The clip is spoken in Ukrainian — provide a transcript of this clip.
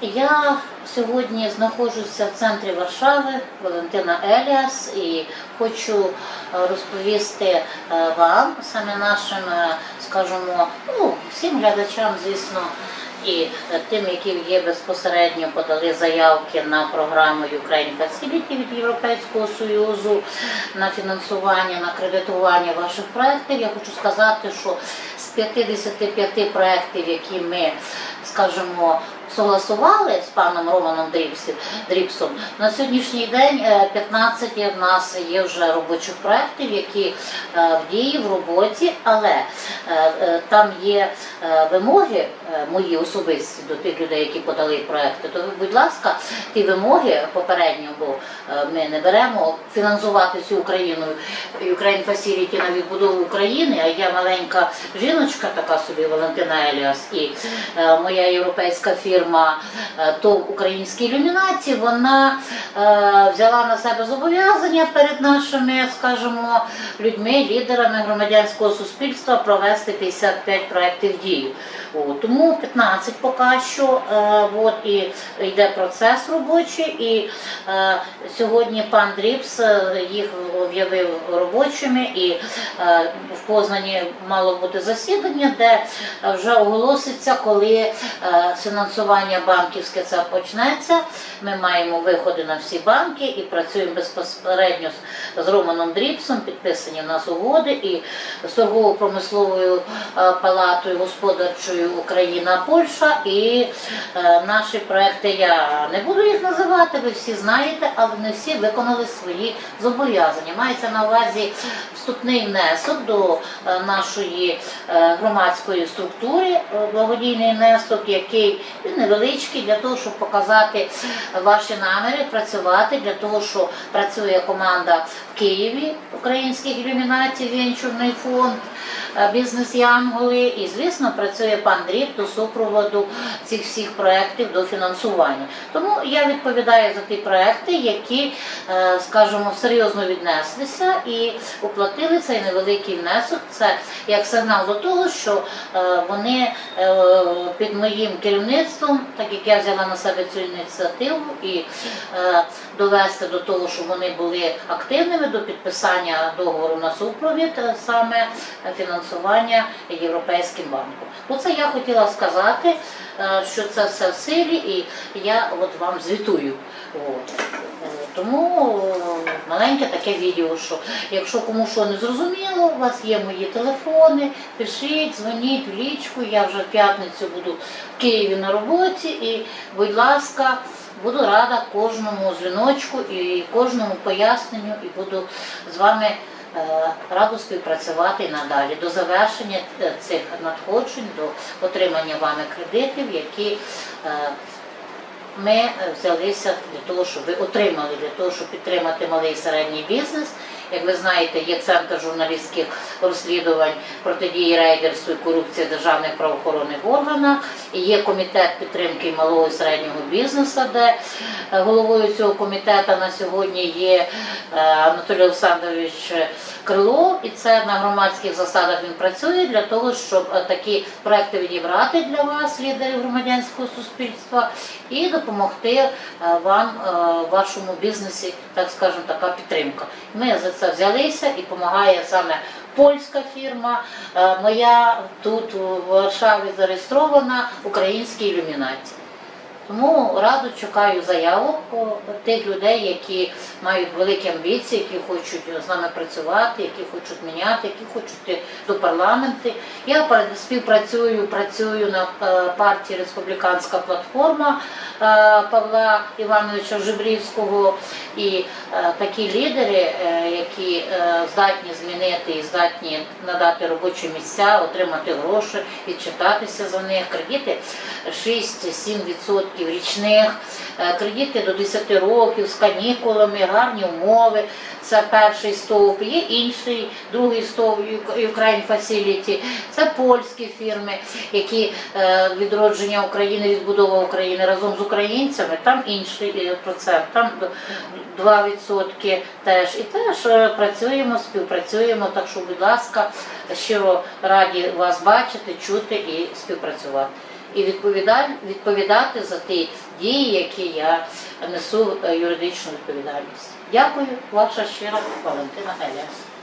Я сьогодні знаходжуся в центрі Варшави, Валентина Еліас, і хочу е, розповісти е, вам, саме нашим, е, скажімо, ну, всім глядачам, звісно, і тим, які є безпосередньо подали заявки на програму Ukraine Facility від Європейського Союзу на фінансування, на кредитування ваших проєктів. Я хочу сказати, що з 55 проєктів, які ми, скажімо, согласували з паном Романом Дріпсом, на сьогоднішній день е, 15 в нас є вже робочих проєктів, які е, в дії, в роботі, але е, е, там є е, вимоги е, мої особисті до тих людей, які подали проекти. То будь ласка, ті вимоги попередньо, бо е, ми не беремо фінансувати всю Україну Ukraine Facility на відбудову України. А я маленька жіночка, така собі Валентина Еліас, і е, моя європейська фірма е, ТОВ Українські ілюмінації, вона е, взяла на себе зобов'язання перед нашими, скажімо, людьми, лідерами громадянського суспільства провести 55 проєктів. О, тому 15 поки що, е, от, і йде процес робочий, і сьогодні пан Дріпс е, їх об'явив робочими, і в Познані мало бути засідання, де вже оголоситься, коли е, фінансування банківське це почнеться. Ми маємо виходи на всі банки і працюємо безпосередньо з- Романом Дріпсом, підписані в нас угоди і з торгово-промисловою е, палатою господарчою Україна, Польща і е, наші проекти. Я не буду їх називати, ви всі знаєте, але не всі виконали свої зобов'язання. Мається на увазі вступний внесок до е, нашої громадської структури, благодійний внесок, який він невеличкий для того, щоб показати ваші наміри працювати для того, що працює команда в Києві українських ілюмінацій, венчурний фонд, е, бізнес Янголи. І, звісно, працює пан Дріб до супроводу цих всіх проєктів до фінансування. Тому я відповідаю за ті проекти, які, е, скажімо, серйозно віднеслися і оплатили цей невеликий внесок. Це як сигнал до того, що е, вони під моїм керівництвом, так як я взяла на себе цю ініціативу і довести до того, щоб вони були активними до підписання договору на супровід, е, саме фінансування Європейським банком. Оце я хотіла сказати, е, що це все в силі, і я от вам звітую. От. Тому е, маленьке таке відео, що якщо кому що не зрозуміло, у вас є мої телефони, пишіть, дзвоніть в лічку, я вже в п'ятницю буду в Києві на роботі і, будь ласка, буду рада кожному дзвіночку і кожному поясненню, і буду з вами е, радо співпрацювати надалі до завершення е, цих надходжень, до отримання вами кредитів, які е, ми взялися для того, щоб ви отримали, для того, щоб підтримати малий і середній бізнес. Як ви знаєте, є центр журналістських розслідувань протидії рейдерству і корупції в державних правоохоронних органах. Є комітет підтримки малого і середнього бізнесу, де е, головою цього комітету на сьогодні є е, Анатолій Олександрович Крилов, і це на громадських засадах він працює для того, щоб е, такі проекти відібрати для вас, лідерів громадянського суспільства, і допомогти вам вашому бізнесі, так скажемо, така підтримка. Ми за це взялися і допомагає саме польська фірма. Е, Моя тут у Варшаві зареєстрована українські ілюмінації. Тому радо чекаю заявок тих людей, які мають великі амбіції, які хочуть з нами працювати, які хочуть міняти, які хочуть до парламенту. Я співпрацюю, працюю на е, партії Республіканська платформа е, Павла Івановича Жибрівського. І е, такі лідери, які здатні змінити і здатні надати робочі місця, отримати гроші, відчитатися за них, кредити 6-7% річних, е, кредити до 10 років з канікулами, гарні умови. Це перший стовп, є інший, другий стовп Ukraine Facility. Це польські фірми, які е, відродження України, відбудова України разом з українцями. Там інший е, процент, там 2% теж. І теж працюємо, співпрацюємо. Так що, будь ласка, щиро раді вас бачити, чути і співпрацювати. І відповідати за ті дії, які я несу е, юридичну відповідальність. Дякую, ваша щира Валентина Еліас.